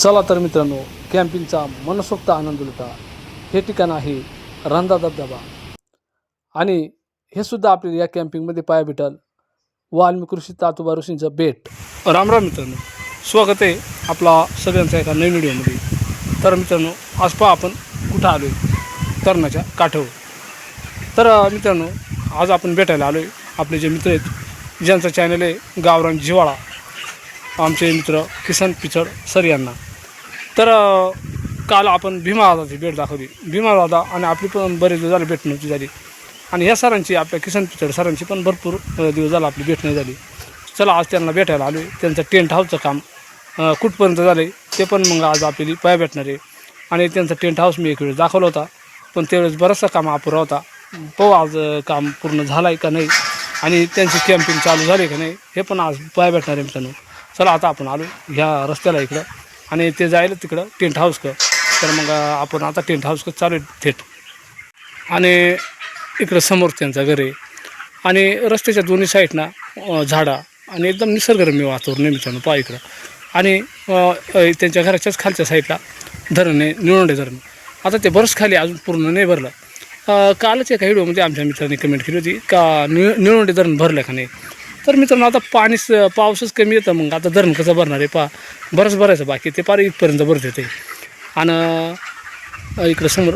चला तर मित्रांनो कॅम्पिंगचा मनसोक्त आनंद लुटा. हे ठिकाण आहे रंधा धबधबा आणि हे सुद्धा आपल्याला या कॅम्पिंगमध्ये पाया भेटल. वाल्मिक ऋषी तातोबा ऋषींचं बेट राम राम मित्रांनो. स्वागत आहे आपला सगळ्यांचा एका नवीन व्हिडिओमध्ये. तर मित्रांनो आज पहा आपण कुठं आलो आहे तरुणाच्या काठावर. तर मित्रांनो आज आपण भेटायला आलो आहे आपले जे मित्र आहेत ज्यांचं चॅनल आहे गावरान जिवाळा. आमचे मित्र किसन पिचड सर यांना. तर काल आपण भीमा दादाची भेट दाखवली. भीमा दादा आणि आपली पण बरेच दिवस झाले भेट नव्हती झाली. आणि ह्या सरांची आपल्या किसन पिचड सरांची पण भरपूर दिवस झाला आपली भेट नाही झाली. चला आज त्यांना भेटायला आलो आहे त्यांचं टेंट हाऊसचं काम कुठपर्यंत झालं आहे ते पण मग आज आपल्याला पाया भेटणार आहे. आणि त्यांचं टेंट हाऊस मी एक वेळेस दाखवला होता. पण त्यावेळेस बराचसा काम अपुरा होता. पाहू आज काम पूर्ण झालं आहे का नाही आणि त्यांची कॅम्पिंग चालू झाली का नाही हे पण आज पाया भेटणार आहे मित्रांनो. चला आता आपण आलो ह्या रस्त्याला इकडं. आणि ते जायला तिकडं टेंट हाऊस कर तर मग आपण आता टेंट हाऊस कर चालू आहे थेट. आणि इकडं समोर त्यांचा घर आहे. आणि रस्त्याच्या दोन्ही साईडना झाडा आणि एकदम निसर्गरम्य वातावरण आहे मित्रांनो. पहा इकडं. आणि त्यांच्या घराच्याच खालच्या साईडला धरण आहे निळवंडे धरण. आता ते बरंच खाली अजून पूर्ण नाही भरलं. कालच एका व्हिडिओमध्ये आमच्या मित्रांनी कमेंट केली होती का निळ निळवंडे धरण भरलं का नाही? तर मित्रांनो आता पाणीच पाऊसच कमी येतं मग आता धरण कसं भरणार आहे? पा बरंच भरायचं बाकी ते पार इथपर्यंत भरत येते आणि इकडं समोर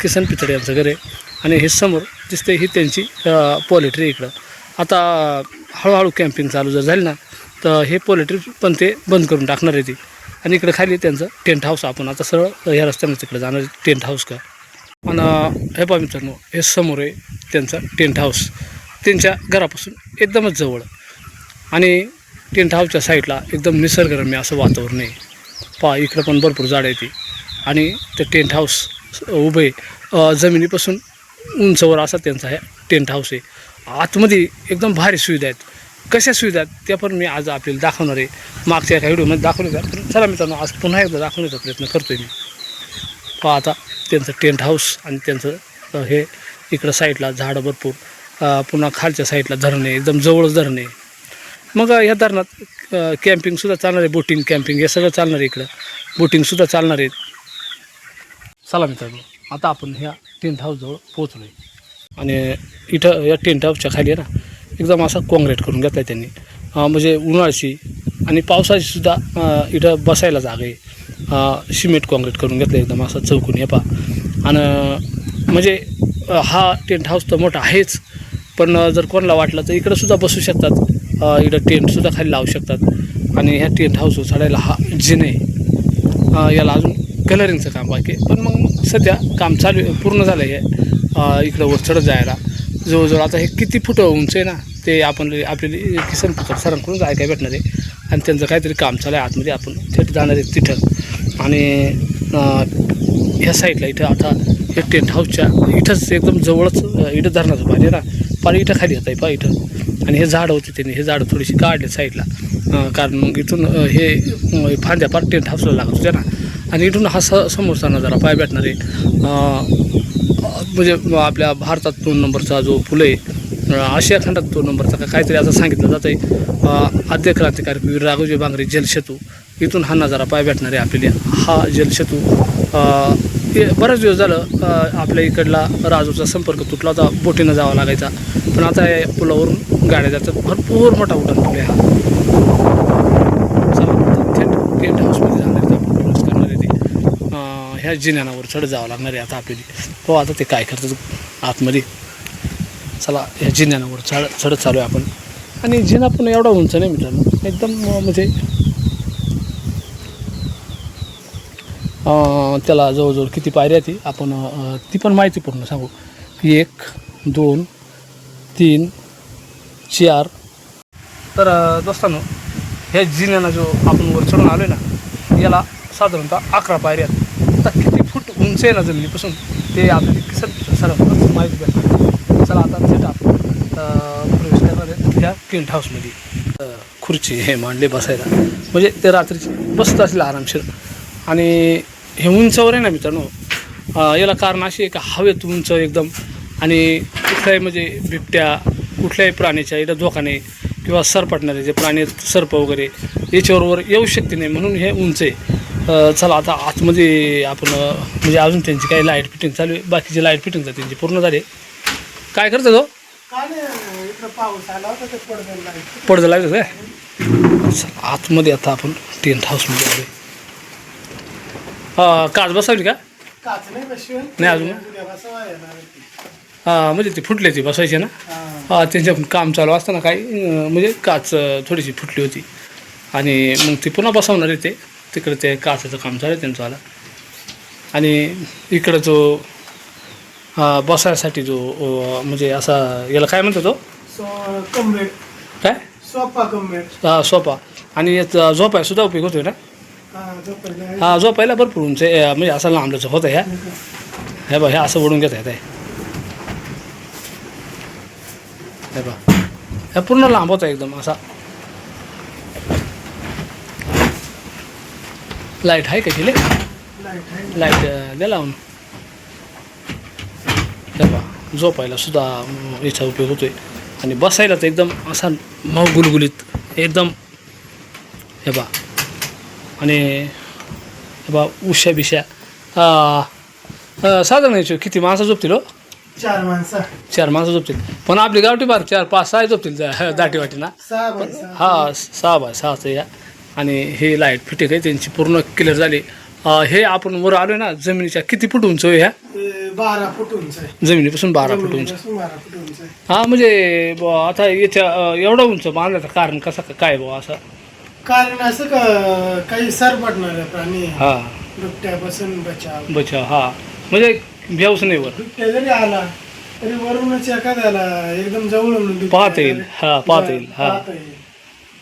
किसन पितळे यांचं घर आहे. आणि हे समोर दिसते ही त्यांची पोलेट्री इकडं. आता हळूहळू कॅम्पिंग चालू जर झाली ना तर हे पोलेट्री पण ते बंद करून टाकणार आहे ती. आणि इकडं खाली त्यांचं टेंट हाऊस आपण आता सरळ ह्या रस्त्यानं तिकडे जाणार टेंट हाऊस का? आणि हे पहा मित्रांनो हे समोर आहे त्यांचं टेंट हाऊस त्यांच्या घरापासून एकदमच जवळ. आणि टेंट हाऊसच्या साईडला एकदम निसर्गरम्य असं वातावरण आहे. पहा इकडं पण भरपूर झाडं येते आणि ते टेंट हाऊस उभे जमिनीपासून उंचवर असा त्यांचा हे टेंट हाऊस आहे. आतमध्ये एकदम भारी सुविधा आहेत. कशा सुविधा आहेत त्या पण मी आज आपल्याला दाखवणार आहे. मागच्या एका व्हिडिओमध्ये दाखवले होत्या पण चला मित्रांनो आज पुन्हा एकदा दाखवण्याचा प्रयत्न करतो मी. पहा आता त्यांचं टेंट हाऊस आणि त्यांचं हे इकडं साईडला झाडं भरपूर पुन्हा खालच्या साईडला धरणे एकदम जवळच धरणे. मग ह्या धरणात कॅम्पिंगसुद्धा चालणार आहे बोटिंग कॅम्पिंग हे सगळं चालणार आहे इकडं. बोटिंगसुद्धा चालणार आहेत चला मित्रांनो आता आपण ह्या टेंट हाऊसजवळ पोहोचलो आहे आणि इथं या टेंट हाऊसच्या खाली आहे ना एकदम असा कॉन्क्रीट करून घेतला आहे त्यांनी म्हणजे उन्हाळ्याची आणि पावसाचीसुद्धा इथं बसायला जागा आहे. सिमेंट कॉन्क्रीट करून घेतलं एकदम असं चौकून हे पा आणि म्हणजे हा टेंट हाऊस तर मोठा आहेच. पण जर कोणाला वाटलं तर इकडं सुद्धा बसू शकतात. इकडं टेंटसुद्धा खाली लावू शकतात. आणि ह्या टेंट हाऊस चढायला हा जिने याला अजून कलरिंगचं काम बाकी पण मग सध्या काम चालू आहे, पूर्ण झालं आहे इकडं वर चढत जायला. जवळजवळ आता हे किती फुट उंच आहे ना ते आपण आपल्याला किसन पुत्र सरांकडून ऐकायला भेटणार आहे. आणि त्यांचं काहीतरी काम चालू आहे आतमध्ये आपण थेट जाणार आहे तिथं. आणि ह्या साईडला इथं आता हे टेंट हाऊसच्या इथंच एकदम जवळच इथं धरणाचं पाहिजे ना. पार इथं खाली येतं आहे पा इथं. आणि हे झाडं होते त्याने हे झाडं थोडीशी काढले साईडला. कारण मग इथून हे फांद्या पार टेंट हाऊसला लागत होत्या ना. आणि इथून हा स समोरचा नजारा पाय भेटणार आहे. म्हणजे आपल्या भारतात दोन नंबरचा जो फुलं आहे आशिया खंडात दोन नंबरचा का काहीतरी असं सांगितलं जातं आहे आद्य क्रांतिकारी वीर राघोजी बांगरे जलसेतू. इथून हा नजारा पाय भेटणार आहे आपल्याला. हा जलसेतू ते बराच दिवस झालं आपल्या इकडला राजूचा संपर्क तुटला होता बोटीनं जावा लागायचा. पण आता या पुलावरून गाड्या जातात. भरपूर मोठा उड्डाण पूल आहे हा. थेट गेट हाऊसमध्ये जाणार आहे करणार आहे ते. ह्या जिन्यानावर चढ जावं लागणार आहे आता आपल्याला. हो आता ते काय करतात? आतमध्ये. चला ह्या जिन्यानावर चढ चढत चालू आहे आपण. आणि जिना पण एवढा उंच नाही मित्रांनो. एकदम म्हणजे त्याला जवळजवळ किती पायऱ्या ती आपण ती पण माहिती पूर्ण सांगू. एक दोन तीन चार. तर दोस्तांनो ह्या जिन्यानं जो आपण वर चढून आलो आहे ना याला साधारणतः अकरा पायऱ्या आता किती फूट उंच आहे ना जमिनीपासून ते आपल्याला सर सर माहिती भेटणार चला आता थेट आपण प्रवेश करणार आहे ह्या टेंट हाऊसमध्ये खुर्ची हे मांडले बसायला. म्हणजे ते रात्रीची बसत असेल आरामशीर आणि हे उंचावर आहे ना मित्रांनो याला कारण अशी आहे का हवेत उंच एकदम आणि कुठल्याही म्हणजे बिबट्या कुठल्याही प्राण्याच्या इथं धोका नाही किंवा सरपटणारे जे प्राणी आहेत सर्प वगैरे याच्याबरोबर येऊ शकते नाही. म्हणून हे उंच आहे. चला आता आतमध्ये आपण म्हणजे अजून त्यांची काही लाइट फिटिंग चालू आहे. बाकीची लाइट फिटिंग त्यांची पूर्ण झाली. काय करतो तो? पडदा लागतो काय चला आतमध्ये आता आपण टेंट हाऊसमध्ये आलो काच बसवली का? काच नाही अजून? हां म्हणजे ती फुटली ती बसवायची ना? हा. त्यांच्याकडून काम चालू असताना काही म्हणजे काच थोडीशी फुटली होती. आणि मग ती पुन्हा बसवणार आहे ते. तिकडे ते काचाचं काम चालू आहे त्यांचं आला. आणि इकडं जो हा, बसायसाठी जो म्हणजे असा याला काय म्हणतो तो? काय? हा सोफा. आणि याचा झोपाय सुद्धा उपयोग होतोय ना? हा जो पहिला भरपूर उंच आहे, म्हणजे असं लांबलंच होतं ह्या. हे बघ हे असं ओढून घेत आहे हे बा हे पूर्ण लांब होतं एकदम असा. लाइट आहे का तिले लाइट द्या लावून. हे बा झोपायला सुद्धा याचा उपयोग होतोय. आणि बसायला तर एकदम असा मऊ गुलगुलीत एकदम. हे बा आणि बा उशा बिशा अं, अं, साधारण याच्यावर किती माणसं झोपतील हो? चार माणसं. चार माणसं झोपतील. पण आपली गावठी बार चार पाच सहा झोपतील दाटी बाय सहा. हा सहा बाय सहाचं या. आणि हे लाइट फिटिंग आहे त्यांची पूर्ण क्लिअर झाली. हे आपण वर आलो ना जमिनीच्या किती फूट उंच ह्या? बारा फूट उंच जमिनीपासून बारा फूट उंच. फूट हा म्हणजे आता याच्या एवढं उंच बांधण्याचं कारण कसं काय बुवा असं? कारण असं का काही सरपटणार प्राणी आहे. हा बिबट्यापासून बचाव बचा हा म्हणजे व्यवस नाही वर बिबट्या जरी आला तरी वरूनच एखाद्याला एकदम जवळून बिबट्या पाहता येईल. हा, पाहता येईल. हा. पाहता येईल.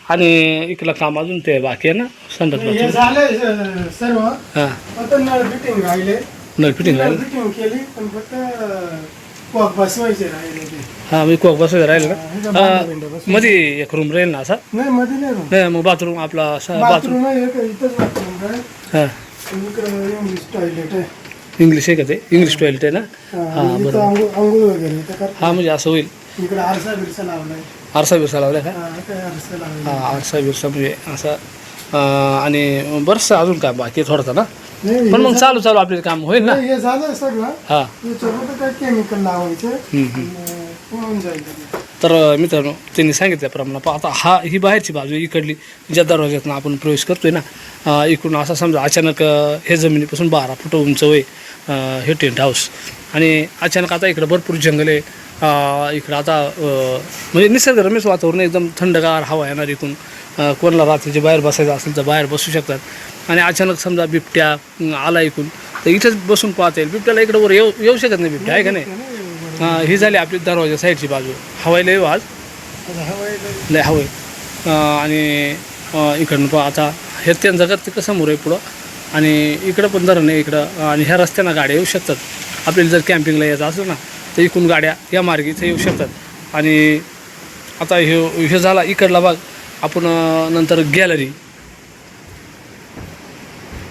आणि इकडलं काम अजून ते बाकी आहे ना संडास हे बाथरूम झालंय स- सर्व हा आता नळ फिटिंग राहिले नळ फिटिंग नळ राहील फिटिंग केली पण फक्त कॉक बसवायचे राहिले ते हा म्हणजे कोक बसायचं राहील ना. हा. मध्ये एक रूम राहील ना असा? नाही मध्ये नाही room. नाही मग बाथरूम आपला असा बाथरूम बाथरूम आहे एक इथंच बाथरूम आहे हा. आणि इकडं इंग्लिश टॉयलेट आहे. इंग्लिश आहे का ते? इंग्लिश टॉयलेट आहे ना? हा, हा, आणि इथं बरोबर. आंघोळ आंघोळ वगैरे इथं करतात. हा म्हणजे असं होईल. इकडे आरसा बिरसा लावलाय. आरसा बिरसा लावला का? हा, काय आरसा हा लावलाय आरसा बिरसा म्हणजे असं अं, आणि बरंचसं अजून काय बाकी थोडंसं ना? नाही, पण हे मग झा- चालू चालू आपले काम होईल ना? नाही, हे झालं सगळं. हा. याच्यामध्ये काय केमिकल लावायचे. हम्म, हम्म. आणि होऊन जाईल. तर मित्रांनो त्यांनी सांगितल्याप्रमाणे पहा आता हा ही बाहेरची बाजू इकडली ज्या दरवाज्यातून आपण प्रवेश करतोय ना इकडून असा समजा अचानक हे जमिनीपासून बारा फुट उंच वय हे टेंट हाऊस आणि अचानक आता इकडं भरपूर जंगल आहे. इकडं आता म्हणजे निसर्गरम्यच वातावरण एकदम थंडगार हवा येणार इथून. अं, कोणाला रात्रीचे बाहेर बसायचं असेल तर बाहेर बसू शकतात. आणि अचानक समजा बिबट्या आला इकून तर इथंच बसून पाहता येईल. बिबट्याला इकडं वर येऊ येऊ शकत नाही बिबट्या आहे का नाही? हां ही झाली आपली दरवाजा साईडची बाजू. हवाई लय आज आता हवा लय हवं आहे आणि अं, इकडनं पण आता हे त्यांचं घर तिकडं समोर आहे पुढं? आणि इकडं पण धरण आहे इकडं. आणि ह्या रस्त्यानं गाड्या येऊ शकतात. आपल्याला जर कॅम्पिंगला यायचं असलं ना तर इकडून गाड्या या मार्गे इथं येऊ शकतात. आणि आता हे हे झाला इकडला भाग. आपण अं, नंतर गॅलरी.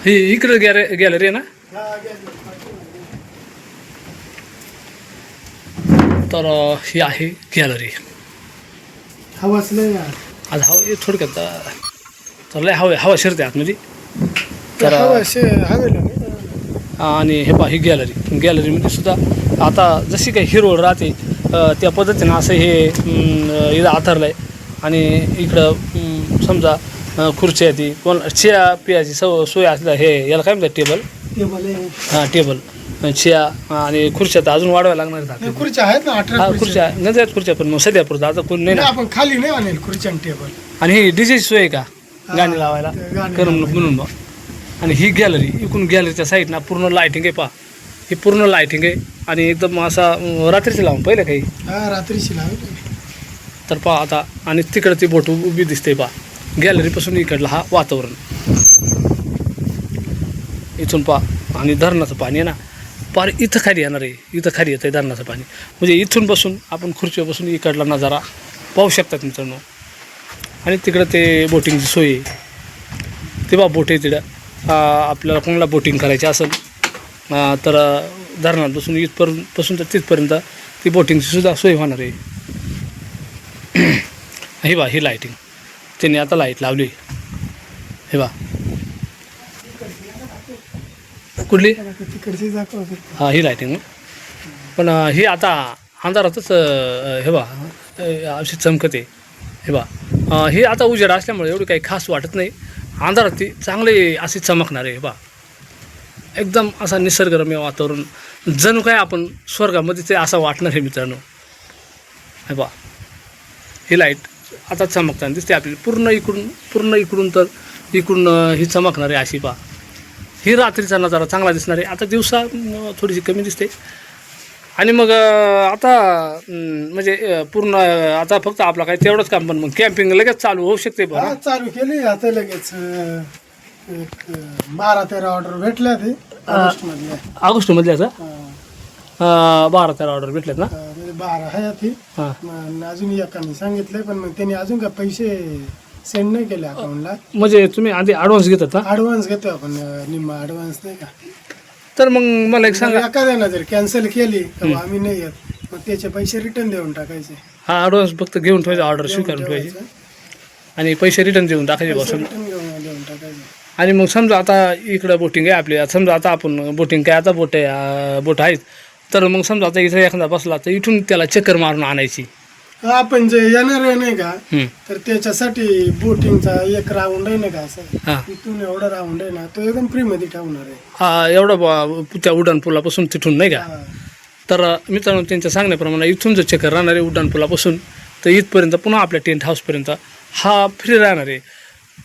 ही इकडं गॅरे गॅलरी आहे ना? हा, तर ही आहे गॅलरी नाही यार. आज हवा हे थोडक्यात तर लय हवा हवा शिरते आतमध्ये तर हवा हवेला नाही. आणि हे पहा ही गॅलरी गॅलरीमध्ये सुद्धा आता जशी काही हिरो राहते त्या पद्धतीनं असं हे इथं आथरलं आहे आणि इकडं समजा खुर्ची आहे ती. कोण चिया पियाची सव सोय असल्या हे याला काय म्हणतात टेबल टेबल. हां टेबल चिया आणि खुर्च्या तर अजून वाढवायला लागणार आहेत नाही. खुर्च्या आहेत ना अठरा हा खुर्च्या. खुर्च्या गंज आहेत खुर्च्या पण मग सध्या पुरतं. आता कोण नाही नाही, ना आपण खाली नाही आणेल खुर्च्या आणि टेबल आणि ही डीजेची सोय आहे का? गाणी लावायला? ते गाणी करून लावायला. म्हणून बा आणि ही गॅलरी इकडून गॅलरीच्या साईडनं पूर्ण लाईटिंग आहे पहा. ही पूर्ण लाईटिंग आहे. आणि एकदम असा अं, रात्रीची लावून पहिलं काही हा? रात्रीची लावली तर पहा आता आणि तिकडं ती बोट उभी दिसते पहा. गॅलरीपासून इकडलं हा वातावरण. इथून पहा. आणि धरणाचं पाणी आहे ना पार इथं खाली येणार आहे इथं खाली येतं आहे धरणाचं पाणी. म्हणजे इथून बसून आपण खुर्चीवर बसून इकडला नजारा पाहू शकतात मित्रांनो. आणि तिकडं ते बोटिंगची सोय आहे. ते बा बोट आहे तिकडं आपल्याला कोणाला बोटिंग करायची असेल तर धरणात बसून इथपर्यंत बसून तर तिथपर्यंत ती बोटिंगची सुद्धा सोय होणार आहे. हे बा ही लाईटिंग त्यांनी आता लाइट लावली. हे बा. कुठली? तिकडची दाखवा फक्त. हां ही लाईटिंग पण ही आता अंधारातच हे बा अशी चमकते. हे बा ही आता उजेड असल्यामुळे एवढी काही खास वाटत नाही. अंधारात ती चांगली अशी चमकणार आहे हे बा एकदम असा निसर्गरम्य वातावरण. जणू काय आपण स्वर्गामध्ये ते असं वाटणार आहे मित्रांनो. हे बा ही लाइट आता चमकताना दिसते आपली पूर्ण इकडून पूर्ण इकडून तर इकडून ही चमकणार आहे अशी पा ही रात्रीचा नजारा चांगला दिसणार आहे. आता दिवसा थोडीशी कमी दिसते. आणि मग आता म्हणजे पूर्ण आता फक्त आपला काय तेवढंच काम पण मग कॅम्पिंग लगेच चालू होऊ शकते बरं. चालू केली. आता लगेच बारा तेरा ऑर्डर भेटल्या ते ऑगस्ट मधल्या बारा तेरा ऑर्डर भेटलेत ना? म्हणजे बारा आहे ती अजून एकाने सांगितलंय पण मग त्यांनी अजून का पैसे सेंड नाही केले अकाउंटला म्हणजे तुम्ही आधी ॲडव्हान्स घेतात ना ॲडव्हान्स घेतो आपण निम्मा ॲडव्हान्स नाही का? तर मग मला एक सांगा. एखाद्यानं जर कॅन्सल केली तर आम्ही नाही येत मग त्याचे पैसे रिटर्न देऊन टाकायचे. हा ॲडव्हान्स फक्त घेऊन ठेवायचा ऑर्डर स्वीकारून ठेवायची. आणि पैसे रिटर्न देऊन टाकायचे बसून रिटर्न घेऊन देऊन टाकायचे. आणि मग समजा आता इकडं बोटिंग आहे आपली. समजा आता आपण बोटिंग काय आता बोट आहे बोट आहेत. तर मग समजा आता इथं एखादा बसला तर इथून त्याला चक्कर मारून आणायची. आपण जे येणार आहे नाही का हम्म. तर त्याच्यासाठी बोटिंगचा एक राऊंड आहे ना का असं. इथून एवढा राऊंड आहे ना तो एकदम फ्री मध्ये ठेवणार आहे. हा एवढा बुवा त्या उड्डाण पुलापासून तिथून नाही का? हा. तर मित्रांनो त्यांच्या सांगण्याप्रमाणे इथून जर चक्कर राहणार आहे उड्डाण पुलापासून तर इथपर्यंत पुन्हा आपल्या टेंट हाऊसपर्यंत हा फ्री राहणार आहे.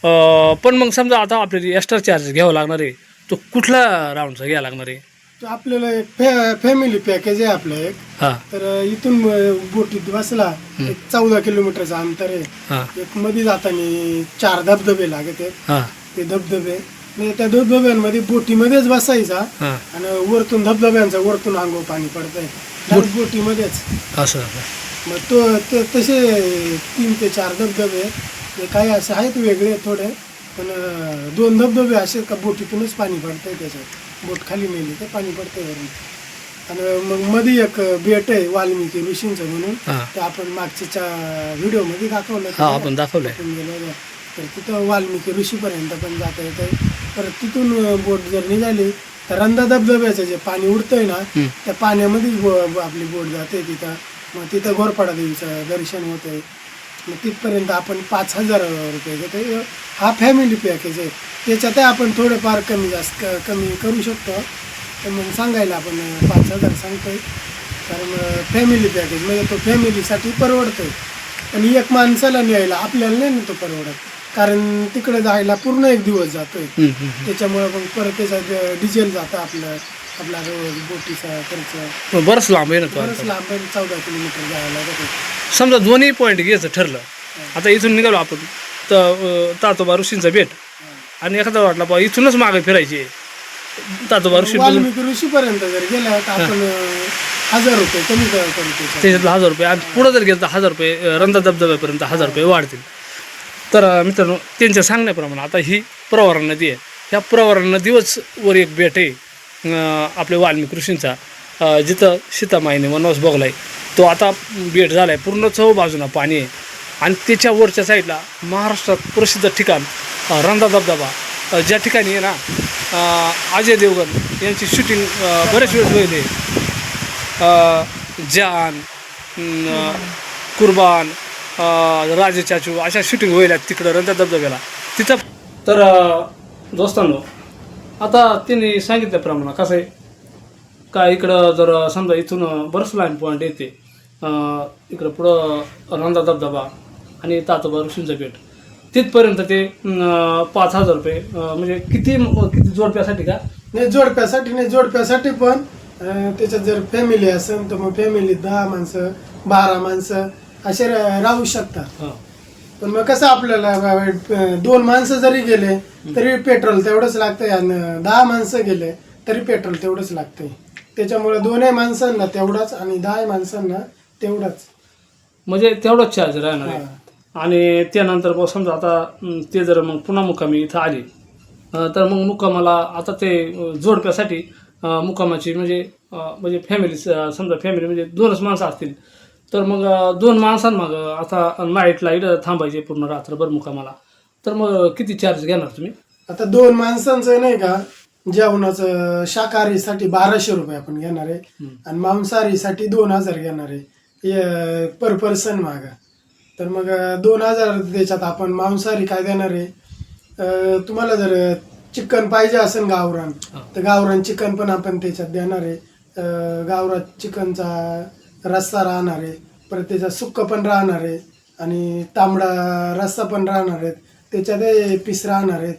अं, पण मग समजा आता आपल्याला एक्स्ट्रा चार्ज घ्यावा लागणार आहे तो कुठला राऊंडचा घ्यावा लागणार आहे? आपल्याला एक फॅ फॅमिली पॅकेज आहे आपलं एक. हां. तर इथून अं, बोटीत बसला. एक चौदा किलोमीटरचं अंतर आहे. हां. एक मध्ये जाताना चार धबधबे लागत आहेत. हां. ते धबधबे. म्हणजे त्या धबधब्यांमध्ये बोटीमध्येच बसायचा हां. आणि वरतून धबधब्यांचा वरतून अंगो पाणी पडतंय. डायरेक्ट बोटीमध्येच. असं मग तो ते तसे तीन ते चार धबधबे. आहेत. ते काही असे आहेत वेगळे थोडे. पण दोन धबधबे असे का बोटीतूनच पाणी पडतंय त्याच्यात. बोट खाली नेली तर पाणी पडतंय वरून. आणि मग मध्ये एक बेट आहे वाल्मिकी ऋषींचं म्हणून. ते आपण मागच्या व्हिडिओमध्ये दाखवलं हा होतं. आपण होतो. तर तिथं वाल्मिकी ऋषीपर्यंत पण जाता येतं परत तिथून अं, बोट जर निघाली तर रंधा धबधब्याचं जे पाणी उडतंय ना. त्या पाण्यामध्येच आपली बोट जाते तिथं. मग तिथं गोरपाडा देवीचं दर्शन होतंय. मग तिथपर्यंत आपण पाच हजार रुपये घेतो हा फॅमिली पॅकेज आहे. त्याच्यातही आपण थोडंफार कमी जास्त क- कमी करू शकतो. तर मग सांगायला आपण पाच हजार सांगतोय. कारण फॅमिली पॅकेज म्हणजे तो फॅमिलीसाठी परवडतोय. आणि एक माणसाला न्यायला आपल्याला नाही ना तो परवडत. कारण तिकडे जायला पूर्ण एक दिवस जातोय. त्याच्यामुळे मग परत त्याचा डिझेल जातं आपलं. आपला बोटीचा खर्च. बरंच लांब आहे ना तो बरंच. लांब आहे, चौदा किलोमीटर जायला. समजा दोन्ही पॉईंट घ्यायचं ठरलं आता इथून निघालो आपण. तर अं, तातोबा ऋषींचा भेट. आणि एखादा वाटला बा इथूनच मागे फिरायची. तातोबा ऋषी वाल्मिकी ऋषीपर्यंत जर गेला तर आपण अं, हजार रुपये कमी कर- करू त्याच्यात. त्याच्यातला हजार रुपये. आणि पुढं जर गेलं तर हजार रुपये अं, रंधा धबधब्यापर्यंत हजार रुपये वाढतील. तर अं, मित्रांनो त्यांच्या सांगण्याप्रमाणे आता ही प्रवरा नदी आहे. ह्या प्रवरा नदीवरच वर एक बेट आहे. आपल्या वाल्मिक ऋषींचा जिथं सीतामाईने वनवास भोगलाय तो आता बेट झाला आहे पूर्ण चौ बाजूनं पाणी आहे. आणि त्याच्या वरच्या साईडला महाराष्ट्रात प्रसिद्ध ठिकाण रंधा धबधबा. ज्या ठिकाणी आहे ना अजय देवगण यांची शूटिंग बरेच वेळेस होईल जान कुर्बान राजे चाचू अशा शूटिंग होईल तिकडं रंधा धबधब्याला. तिथं तर दोस्तांनो आता त्यांनी सांगितल्याप्रमाणे कसं आहे? का इकडं जर समजा इथून बरंच लाईन पॉईंट येते इकडं पुढं रंधा धबधबा आणि तातोबा ऋषींचं पेठ. तिथपर्यंत ते पाच हजार रुपये म्हणजे किती किती जोडप्यासाठी का? नाही जोडप्यासाठी नाही जोडप्यासाठी पण त्याच्यात जर फॅमिली असेल तर मग फॅमिली दहा माणसं बारा माणसं असे राहू शकतात. हां. पण मग कसं आपल्याला दोन माणसं जरी गेले तरी पेट्रोल तेवढंच लागतंय आणि दहा माणसं गेले तरी पेट्रोल तेवढंच लागतंय. त्याच्यामुळे दोनही माणसांना तेवढाच आणि दहा माणसांना तेवढाच. म्हणजे तेवढंच चार्ज राहणार आहे. आणि त्यानंतर मग समजा आता ते जर मग पुन्हा मुक्कामी इथं आली तर मग मुक्कामाला आता ते जोडप्यासाठी मुक्कामाची म्हणजे म्हणजे फॅमिली समजा फॅमिली म्हणजे दोनच माणसं असतील. तर मग दोन माणसांमग आता नाईटला इथं थांबायचे पूर्ण रात्रभर मुक्कामाला तर मग किती चार्ज घेणार तुम्ही? आता दोन माणसांचं नाही का? जेवणाचं शाकाहारीसाठी बाराशे रुपये आपण घेणार आहे. आणि मांसाहारीसाठी दोन हजार घेणार आहे. पर पर्सन मागा. तर मग दोन हजार त्याच्यात आपण मांसाहारी काय देणार आहे? तुम्हाला जर चिकन पाहिजे असेल गावरान. तर गावरान चिकन पण आपण त्याच्यात देणार आहे. गावरान चिकनचा रस्सा राहणार आहे. परत त्याच्यात सुक्क पण राहणार आहे आणि तांबडा रस्सा पण राहणार आहेत. त्याच्यात पीस राहणार आहेत.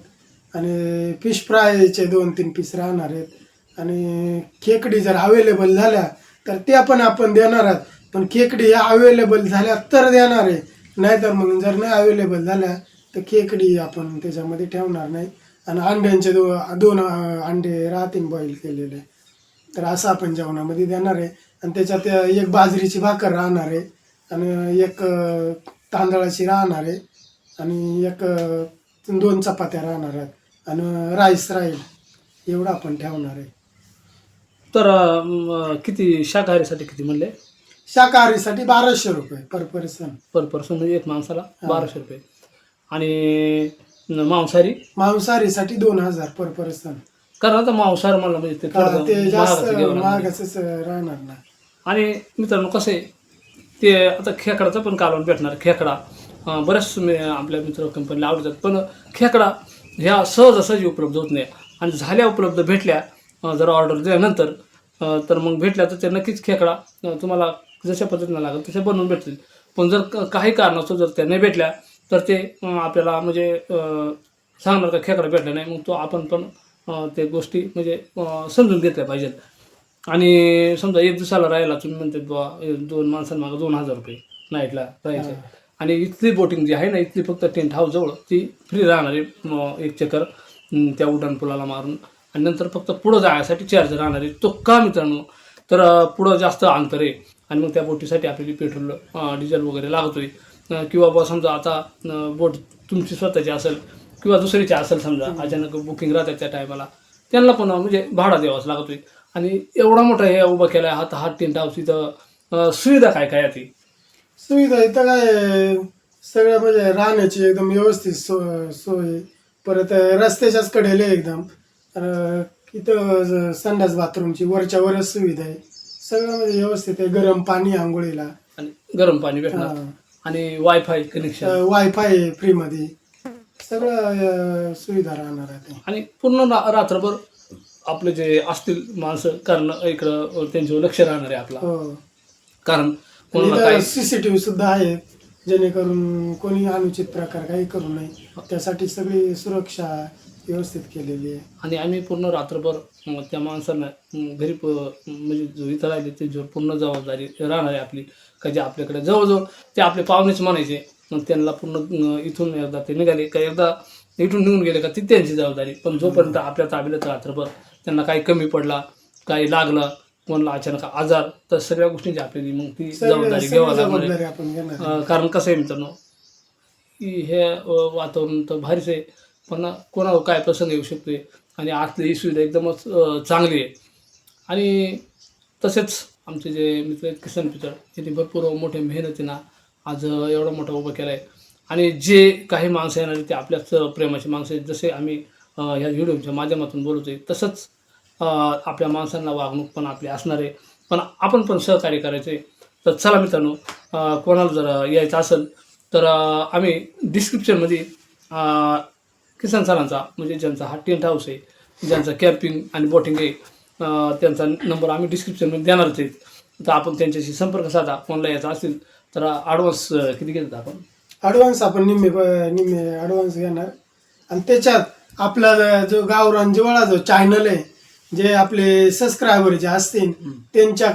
आणि फिश फ्रायचे दोन तीन पीस राहणार आहेत. आणि खेकडी जर अवेलेबल झाल्या तर त्या पण आपण देणार आहात. पण खेकडी ह्या अवेलेबल झाल्या तर देणार आहे. नाहीतर मग जर नाही अवेलेबल झाल्या तर खेकडी आपण त्याच्यामध्ये ठेवणार नाही. आणि अंड्यांचे दो दोन अंडे राहतील बॉईल केलेले. तर असं आपण जेवणामध्ये देणार आहे. आणि त्याच्यात एक बाजरीची भाकर राहणार आहे आणि एक तांदळाची राहणार आहे आणि एक दोन चपात्या राहणार आहेत आणि राईस राहील एवढं आपण ठेवणार आहे. तर किती शाकाहारीसाठी किती म्हणले? शाकाहारीसाठी बाराशे रुपये पर पर्सन. पर पर्सन म्हणजे एक माणसाला बाराशे रुपये. आणि मांसाहारी? मांसाहारीसाठी दोन हजार पर पर्सन. कारण आता मांसाहार म्हणलं म्हणजे ते जास्त महागाचं राहणार ना. आणि मित्रांनो कसं आहे ते आता खेकडाचं पण कालवण भेटणार. खेकडा बऱ्याच मी- आपल्या मित्र कंपनीला आवडतात पण खेकडा ह्या सहजासहजी उपलब्ध होत नाही. आणि झाल्या उपलब्ध भेटल्या जर ऑर्डर दिल्यानंतर तर मग भेटल्या तर ते नक्कीच खेकडा तुम्हाला जशा पद्धतीनं लागेल तशा बनवून भेटतील. पण जर काही कारणास्तव जर त्या नाही भेटल्या तर ते आपल्याला म्हणजे सांगणार का खेकडा भेटला नाही मग तो आपण पण ते गोष्टी म्हणजे समजून घेतल्या पाहिजेत. आणि समजा एक दिवसाला राहायला तुम्ही म्हणतात बुवा दोन माणसांमागं दोन हजार रुपये नाईटला राहायचे आणि इथली बोटिंग जी आहे ना इथली फक्त टेंट हाऊस जवळ ती फ्री राहणार आहे एक चक्कर त्या उड्डाण पुलाला मारून. आणि नंतर फक्त पुढं जाण्यासाठी चार्ज राहणार आहे. तो का मित्रांनो? तर पुढं जास्त अंतर आहे. आणि मग त्या बोटीसाठी आपल्याला पेट्रोल डिझेल वगैरे लागतोय. अं, किंवा बुवा समजा आता बोट तुमची स्वतःची असेल किंवा दुसरीची असेल समजा अचानक बुकिंग राहतात त्या टायमाला त्यांना पण म्हणजे भाडा द्यावाच लागतोय. आणि एवढा मोठा हे उभा केला आहे हा हा टेंट हाऊस इथं सुविधा काय काय ती सुविधा इथं काय सगळं म्हणजे राहण्याची एकदम व्यवस्थित सो सोय. परत रस्त्याच्याच कडेला एकदम. इथं संडास बाथरूमची वरच्या वरच सुविधा आहे. सगळं म्हणजे व्यवस्थित आहे गरम पाणी आंघोळीला. आणि गरम पाणी भेटणार. आणि वायफाय कनेक्शन वायफाय फ्रीमध्ये. सगळं सुविधा राहणार आहे. आणि पूर्ण रात्रभर आपले जे असतील माणसं कारण इकडं त्यांच्यावर लक्ष राहणार आहे आपला. हो. कारण कोणाला काय सीसीटीव्ही सुद्धा आहेत जेणेकरून कोणी अनुचित प्रकार काही करू नये. त्यासाठी सगळी सुरक्षा व्यवस्थित केलेली आहे. आणि आम्ही पूर्ण रात्रभर त्या माणसांना घरी म्हणजे जो इथं राहिले त्यांच्यावर पूर्ण जबाबदारी राहणार आहे आपली. का जे आपल्याकडे जवळजवळ ते आपले पाहुणेच म्हणायचे. मग त्यांना पूर्ण इथून एकदा ते निघाले. का एकदा इथून निघून गेले का ती त्यांची जबाबदारी. पण जोपर्यंत आपल्या ताब्यात रात्रभर त्यांना काही कमी पडला काही लागलं कोणाला अचानक आजार तर सगळ्या गोष्टींची आपल्याला मग ती जबाबदारी घ्यावी लागणार आहे. आहे. कारण कसं आहे मित्रांनो की हे वातावरण तर भारीच आहे पण कोणावर काय प्रसंग येऊ शकतोय आणि आतली ही सुविधा एकदमच चांगली आहे आणि तसेच आमचे जे मित्र आहेत किसन पितळ यांनी भरपूर मोठ्या मेहनतीनं आज एवढा मोठा उभा केला आहे आणि जे काही माणसं येणार आहेत ते आपल्याच प्रेमाची माणसं आहेत जसे आम्ही अं, या व्हिडिओच्या माध्यमातून बोलतोय तसंच अं, आपल्या माणसांना वागणूक पण आपली असणार आहे. पण आपण पण सहकार्य करायचं. आहे तर चला मित्रांनो कोणाला जर यायचं असेल तर आम्ही डिस्क्रिप्शनमध्ये किसान सरांचा म्हणजे ज्यांचा हा टेंट हाऊस आहे ज्यांचा कॅम्पिंग आणि बोटिंग आहे त्यांचा नंबर आम्ही डिस्क्रिप्शनमध्ये देणारच आहेत. तर आपण त्यांच्याशी संपर्क साधा कोणाला यायचा असेल तर ॲडव्हान्स किती घेतात आपण? ॲडव्हान्स आपण निम्मे निम्मे ॲडव्हान्स घेणार. आणि त्याच्यात आपला जो गावरान जिवाळा जो चॅनल आहे जे आपले सबस्क्रायबर जे असतील त्यांच्या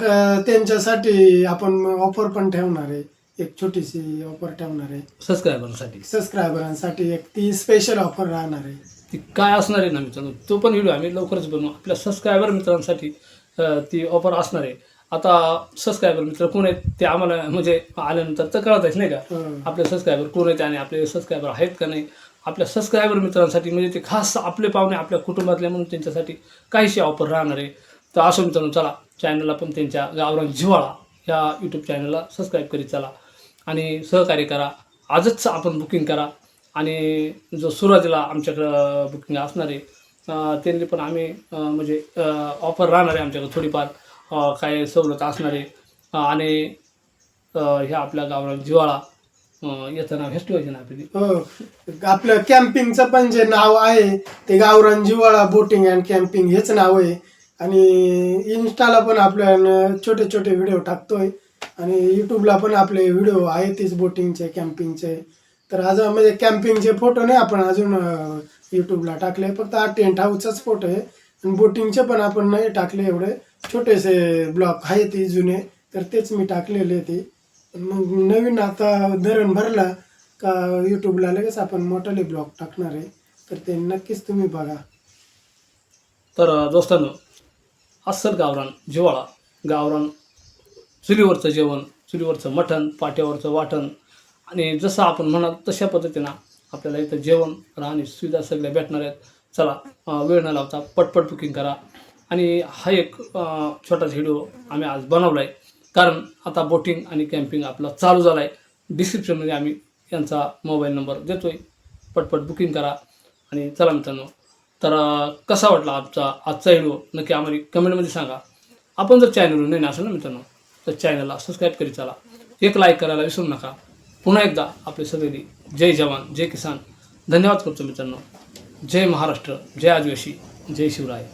त्यांच्यासाठी आपण ऑफर पण ठेवणार आहे. एक छोटीशी ऑफर ठेवणार आहे. सबस्क्रायबरसाठी सबस्क्रायबरांसाठी एक ती स्पेशल ऑफर राहणार आहे. ती काय असणार आहे ना मित्रांनो? तो पण व्हिडिओ आम्ही लवकरच बनवू. आपल्या सबस्क्रायबर मित्रांसाठी ती ऑफर असणार आहे. आता सबस्क्रायबर मित्र कोण आहेत ते आम्हाला म्हणजे आल्यानंतर तर कळतच नाही का? हं. आपले सबस्क्रायबर कोण आहेत आणि आपले सबस्क्रायबर आहेत का नाही? आपल्या सबस्क्रायबर मित्रांसाठी म्हणजे ते खास आपले पाहुणे आपल्या कुटुंबातले म्हणून त्यांच्यासाठी काहीशी ऑफर राहणार आहे. तर असं मित्रांनो चला चॅनलला पण त्यांच्या गावरान जिव्हाळा या यूट्यूब चॅनलला सबस्क्राईब करीत चला. आणि सहकार्य करा. आजच आपण बुकिंग करा. आणि जो सुरुवातीला आमच्याकडं बुकिंग असणार आहे त्यांनी पण आम्ही म्हणजे ऑफर राहणार आहे आमच्याकडे थोडीफार. काय सवलत असणार आहे. आणि ह्या आपल्या गावरान जिवाळा याचं नाव हेच ठेवायचं ना हो. आपलं कॅम्पिंगचं पण जे नाव आहे ते गावरान जिवाळा बोटिंग अँड कॅम्पिंग हेच नाव आहे. आणि इन्स्टाला पण आपल्या छोटे छोटे व्हिडिओ टाकतोय. आणि युट्यूबला पण आपले व्हिडिओ आहेतच बोटिंगचे कॅम्पिंगचे तर आज म्हणजे कॅम्पिंगचे फोटो नाही आपण अजून यूट्यूबला युट्यूबला टाकले. फक्त हा टेंट हाऊसचाच फोटो आहे. आणि बोटिंगचे पण आपण नाही टाकले एवढे. छोटेसे ब्लॉक आहेत ते जुने. तर तेच मी टाकलेले ते. मग नवीन आता धरण भरला का यूट्यूबला लगेच आपण मोठाले ब्लॉग टाकणार आहे. तर ते नक्कीच तुम्ही बघा. तर दोस्तांनो अस्सल गावरान जिवाळा गावरान चुलीवरचं जेवण चुलीवरचं मटण पाट्यावरचं वाटण आणि जसं आपण म्हणाल तशा पद्धतीनं आपल्याला इथं जेवण राहणे सुविधा सगळ्या भेटणार आहेत. चला वेळ न लावता पटपट बुकिंग करा. आणि हा एक छोटा व्हिडिओ आम्ही आज बनवला आहे कारण आता बोटिंग आणि कॅम्पिंग आपला चालू झाला आहे डिस्क्रिप्शनमध्ये आम्ही यांचा मोबाईल नंबर देतो आहे पटपट बुकिंग करा. आणि चला मित्रांनो तर कसा वाटला आजचा आजचा व्हिडिओ नक्की आम्हाला कमेंटमध्ये सांगा. आपण जर चॅनलवर नाही असेल ना मित्रांनो तर चॅनलला सबस्क्राईब करीत चला. एक लाईक करायला विसरू नका. पुन्हा एकदा आपले सगळी जय जवान जय किसान. धन्यवाद करतो मित्रांनो. जय महाराष्ट्र जय आदिवासी जय शिवराय.